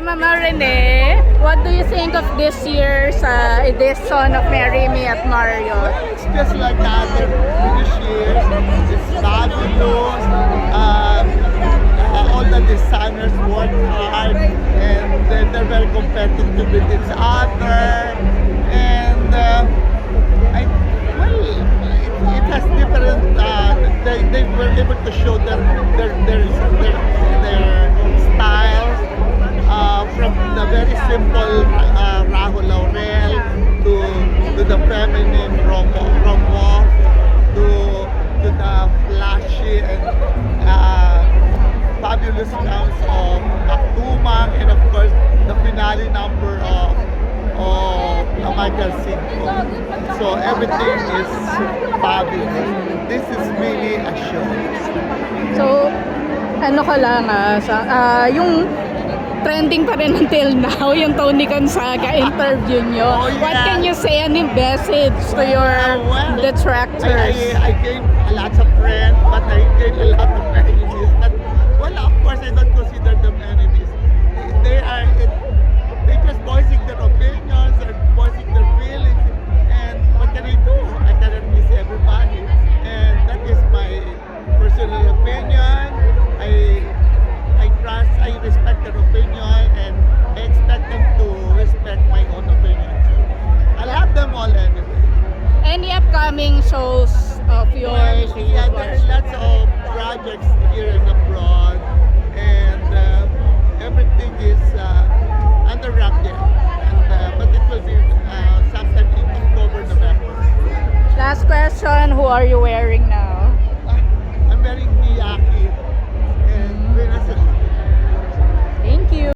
Hi, Mama Rene. What do you think of this year's uh, edition of Marry Me at Marriott? It's just like the other previous years. It's fabulous. Um, uh, all the designers work hard and they're, they're very competitive with each other. And um, I, well, it, it has different. Uh, they, they were able to show their their their their, their styles Michael Cinco. So everything is fabulous. This is really a show. So, ano ka lang ah, sa, ah, yung trending pa rin until now, yung Tony Gonzaga interview nyo. Oh, yeah. What can you say any message to your Uh, well, detractors? I, I, I gained lots of friends, but I gained a lot of enemies. Upcoming shows of yours? Well, yeah, there are lots of projects here and abroad, and uh, everything is uh, under wrap yet. And, uh, but it will be uh, sometime in October, November. Last question, who are you wearing now?